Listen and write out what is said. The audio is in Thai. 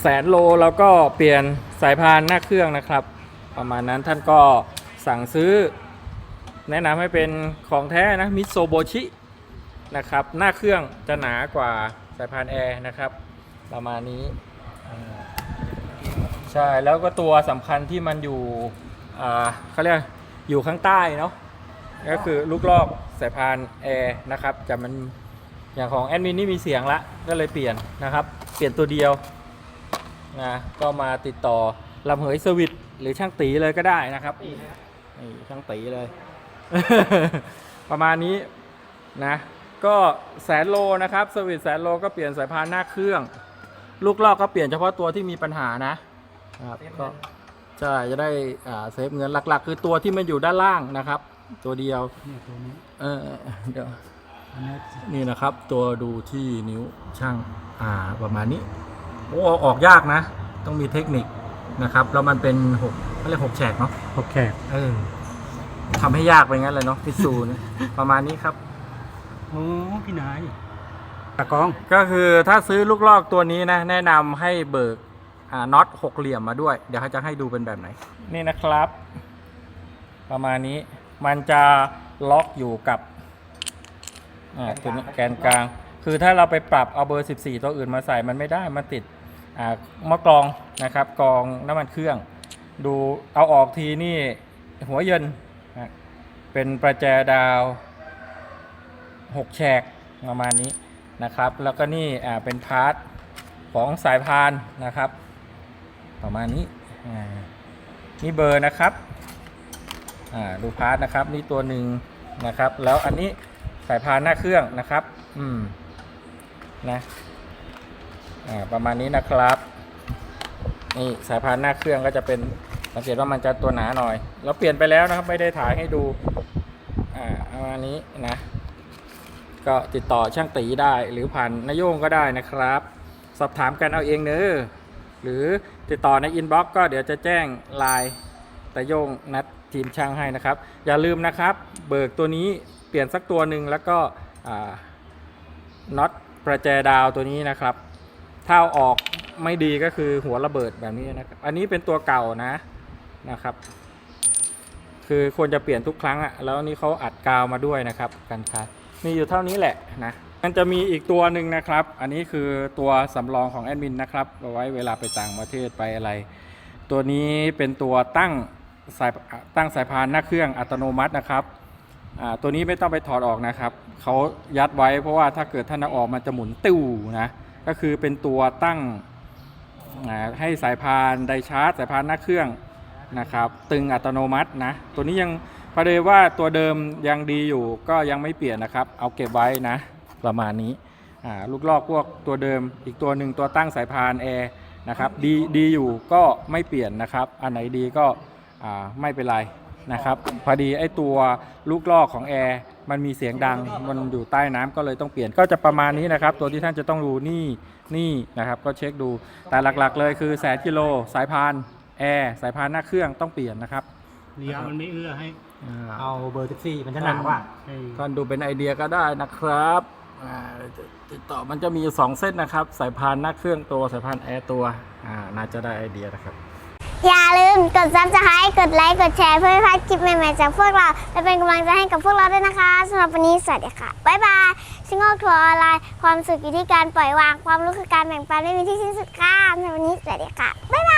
แสนโลแล้วก็เปลี่ยนสายพานหน้าเครื่องนะครับ ประมาณนั้นท่านก็สั่งซื้อ แนะนำให้เป็นของแท้นะมิโซโบชินะครับ หน้าเครื่องจะหนากว่าสายพานแอร์นะครับ ประมาณนี้ใช่แล้วก็ตัวสำคัญที่มันอยู่เขาเรียกอยู่ข้างใต้เนาะก็คือลูกลอกสายพานแอร์นะครับจะมันอย่างของแอดมินนี่มีเสียงละก็เลยเปลี่ยนนะครับ เปลี่ยนตัวเดียว นะก็มาติดต่อลำเหยสวิตหรือช่างตีเลยก็ได้นะครับนี่ช่างตีเลย ประมาณนี้นะก็แสนโลนะครับสวิตแสนโลก็เปลี่ยนสายพานหน้าเครื่อง ลูกลอกก็เปลี่ยนเฉพาะตัวที่มีปัญหานะครับก็ใช่จะได้อ่าเซฟเงินหลัก ๆ คือตัวที่มันอยู่ด้านล่างนะครับ ตัวเดียวเนี่ยตัวนี้เออเดี๋ยวอันนี้นี่นะครับ ตัวดูที่นิ้วช่างอ่าประมาณนี้ โอ้ออกยากนะ ต้องมีเทคนิคนะครับ แล้วมันเป็นหกเขาเรียกหกแฉกเนาะหกแขกเออทำให้ยากไปงั้นเลยเนาะพิสูจน์ประมาณนี้ครับโอ้พี่นายตะกองก็คือถ้าซื้อลูกลอกตัวนี้นะ แนะนำให้เบิกอ่าน็อตหกเหลี่ยมมาด้วย เดี๋ยวเขาจะให้ดูเป็นแบบไหน นี่นะครับ ประมาณนี้มันจะล็อกอยู่กับอ่าตัวนี้แกนกลาง คือถ้าเราไปปรับเอาเบอร์ 14 ตัวอื่นมาใส่มันไม่ได้มันติดอ่าห ม้อกรองนะครับกรองน้ำมันเครื่อง ดูเอาออกทีนี่หัวเยินนะเป็นประแจดาวหกแฉกประมาณนี้นะครับ แล้วก็นี่เป็นพาร์ทของสายพานนะครับ ประมาณนี้นี่เบอร์นะครับดูพาร์ทนะครับนี่ตัวหนึ่งนะครับ แล้วอันนี้สายพานหน้าเครื่องนะครับ อืมนะอ่ ประมาณนี้นะครับ นี่สายพานหน้าเครื่องก็จะเป็นสังเกตว่ามันจะตัวหนาหน่อย เราเปลี่ยนไปแล้วนะครับ ไม่ได้ถ่ายให้ดูอ่าประมาณนี้นะ ก็ติดต่อช่างตีได้หรือผ่านนายโยงก็ได้นะครับ สอบถามกันเอาเองเนอะหรือติดต่อในอินบ็อกซ์ก็เดี๋ยวจะแจ้งไลน์แตะโยงนัดทีมช่างให้นะครับ อย่าลืมนะครับ เบิกตัวนี้เปลี่ยนสักตัวหนึ่งแล้วก็น็อตประแจดาวตัวนี้นะครับ ถ้าออกไม่ดีก็คือหัวระเบิดแบบนี้นะครับ อันนี้เป็นตัวเก่านะนะครับ คือควรจะเปลี่ยนทุกครั้งอะแล้วนี่เขาอัดกาวมาด้วยนะครับกันคามีอยู่เท่านี้แหละนะมันจะมีอีกตัวหนึ่งนะครับ อันนี้คือตัวสำรองของแอดมินนะครับเอาไว้เวลาไปต่างประเทศไปอะไร ตัวนี้เป็นตัวตั้งสายตั้งสายพานหน้าเครื่องอัตโนมัตินะครับอ่าตัวนี้ไม่ต้องไปถอดออกนะครับเขายัดไว้เพราะว่าถ้าเกิดท่านอออกมันจะหมุนติ้วนะ ก็คือเป็นตัวตั้งให้สายพานไดชาร์จ สายพานหน้าเครื่องนะครับตึงอัตโนมัตินะตัวนี้ยังประเดี๋ยวว่าตัวเดิมยังดีอยู่ก็ยังไม่เปลี่ยนนะครับ เอาเก็บไว้นะประมาณนี้ลูกลอกพวกตัวเดิมอีกตัวหนึ่งตัวตั้งสายพานแอร์นะครับดีดีอยู่ก็ไม่เปลี่ยนนะครับ อันไหนดีก็ไม่เป็นไร นะครับ พอดีไอ้ตัวลูกลอกของแอร์มันมีเสียงดังมันอยู่ใต้น้ำก็เลยต้องเปลี่ยนก็จะประมาณนี้นะครับ ตัวที่ท่านจะต้องดูนี่นี่นะครับก็เช็คดูแต่หลักๆ เลยคือแสนกิโลสายพานแอร์สายพานหน้าเครื่องต้องเปลี่ยนนะครับเลี้ยงมันไม่เอื้อให้อ่าเอาเบอร์14มันจะหนากว่าไอ้ท่านดูเป็นไอเดียก็ได้นะครับอ่าติดต่อมันจะมีอยู่สองเส้นนะครับ สายพานหน้าเครื่องตัวสายพานแอร์ตัวอ่าน่าจะได้ไอเดียนะครับ อย่าลืมกดซับสไครต์ กดไลค์ กดแชร์เพื่อไม่พลาดคลิปใหม่ๆจากพวกเรา และเป็นกำลังใจให้กับพวกเราด้วยนะคะสำหรับวันนี้สวัสดีค่ะ บ๊ายบายชิงโง่ทัวร์ออนไลน์ ความสุขอยู่ที่การปล่อยวาง ความรู้คือการแบ่งปันไม่มีที่สิ้นสุดค่ะสำหรับวันนี้สวัสดีค่ะ บ๊ายบาย